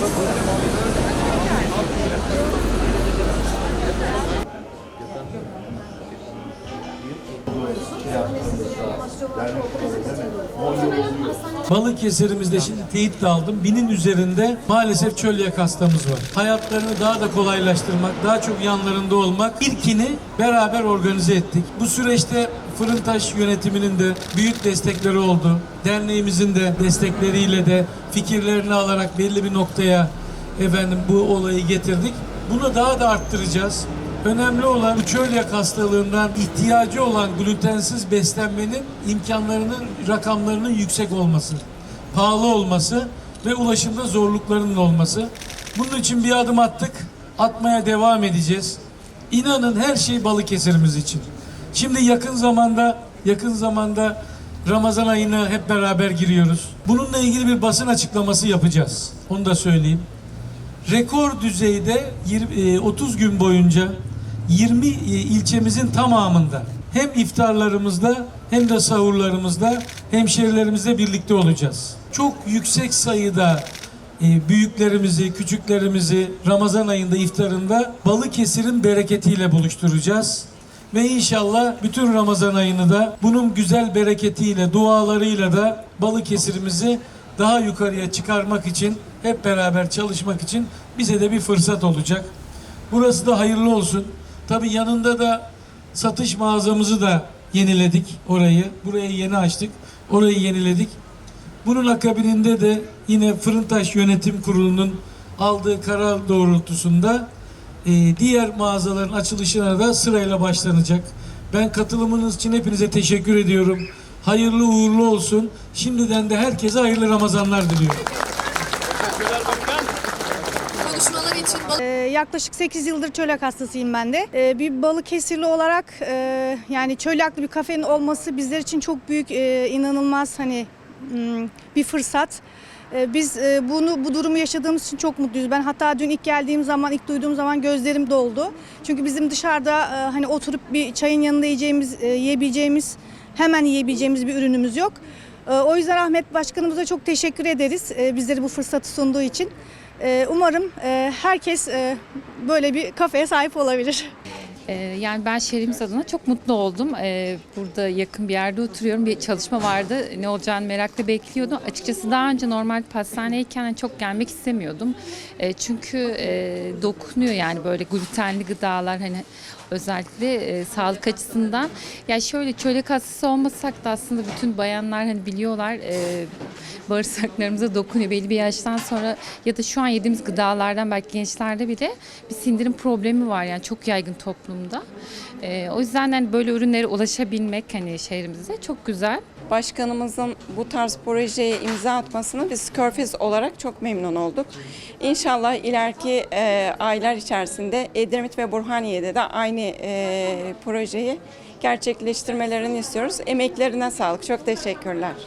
Vamos lá. Balıkesir'imizde şimdi teyit de aldım. Binin üzerinde maalesef çölyak hastamız var. Hayatlarını daha da kolaylaştırmak, daha çok yanlarında olmak ilkini beraber organize ettik. Bu süreçte Fırıntaş yönetiminin de büyük destekleri oldu. Derneğimizin de destekleriyle de fikirlerini alarak belli bir noktaya efendim bu olayı getirdik. Bunu daha da arttıracağız. Önemli olan çölyak hastalığından ihtiyacı olan glutensiz beslenmenin imkanlarının, rakamlarının yüksek olması, pahalı olması ve ulaşımda zorluklarının olması. Bunun için bir adım attık, atmaya devam edeceğiz. İnanın her şey Balıkesir'imiz için. Şimdi yakın zamanda, yakın zamanda Ramazan ayına hep beraber giriyoruz. Bununla ilgili bir basın açıklaması yapacağız. Onu da söyleyeyim rekor düzeyde yir- e, 30 gün boyunca 20 e, ilçemizin tamamında hem iftarlarımızda hem de sahurlarımızda hemşerilerimizle birlikte olacağız. Çok yüksek sayıda e, büyüklerimizi, küçüklerimizi Ramazan ayında iftarında Balıkesir'in bereketiyle buluşturacağız. Ve inşallah bütün Ramazan ayını da bunun güzel bereketiyle, dualarıyla da Balıkesir'imizi daha yukarıya çıkarmak için hep beraber çalışmak için bize de bir fırsat olacak. Burası da hayırlı olsun. Tabii yanında da satış mağazamızı da yeniledik orayı. Burayı yeni açtık. Orayı yeniledik. Bunun akabininde de yine Fırıntaş Yönetim Kurulu'nun aldığı karar doğrultusunda e, diğer mağazaların açılışına da sırayla başlanacak. Ben katılımınız için hepinize teşekkür ediyorum. Hayırlı uğurlu olsun. Şimdiden de herkese hayırlı Ramazanlar diliyorum. Konuşmalar için Ee, yaklaşık 8 yıldır çölyak hastasıyım ben de. Ee, bir Balıkesirli olarak e, yani çölyaklı bir kafenin olması bizler için çok büyük, e, inanılmaz hani hmm, bir fırsat. Ee, Biz e, bunu bu durumu yaşadığımız için çok mutluyuz. Ben hatta dün ilk geldiğim zaman, ilk duyduğum zaman gözlerim doldu. Çünkü bizim dışarıda e, hani oturup bir çayın yanında yiyeceğimiz, e, yiyebileceğimiz, hemen yiyebileceğimiz bir ürünümüz yok. E, O yüzden Ahmet Başkanımıza çok teşekkür ederiz bizlere bu fırsatı sunduğu için. E, Umarım e, herkes e, böyle bir kafeye sahip olabilir. Ee, Yani ben şehrimiz adına çok mutlu oldum. Ee, Burada yakın bir yerde oturuyorum. Bir çalışma vardı. Ne olacağını merakla bekliyordum. Açıkçası daha önce normal pastaneyken çok gelmek istemiyordum. Ee, Çünkü e, dokunuyor yani böyle glutenli gıdalar hani özellikle e, sağlık açısından. Ya şöyle çölyak hastası olmasak da aslında bütün bayanlar hani biliyorlar e, bağırsaklarımıza dokunuyor. Belli bir yaştan sonra ya da şu an yediğimiz gıdalardan belki gençlerde bile bir sindirim problemi var yani çok yaygın toplumda. E, o yüzden hani böyle ürünlere ulaşabilmek hani şehrimizde çok güzel. Başkanımızın bu tarz projeye imza atmasını biz Körfez olarak çok memnun olduk. İnşallah ileriki e, aylar içerisinde Edremit ve Burhaniye'de de aynı e, projeyi gerçekleştirmelerini istiyoruz. Emeklerine sağlık. Çok teşekkürler.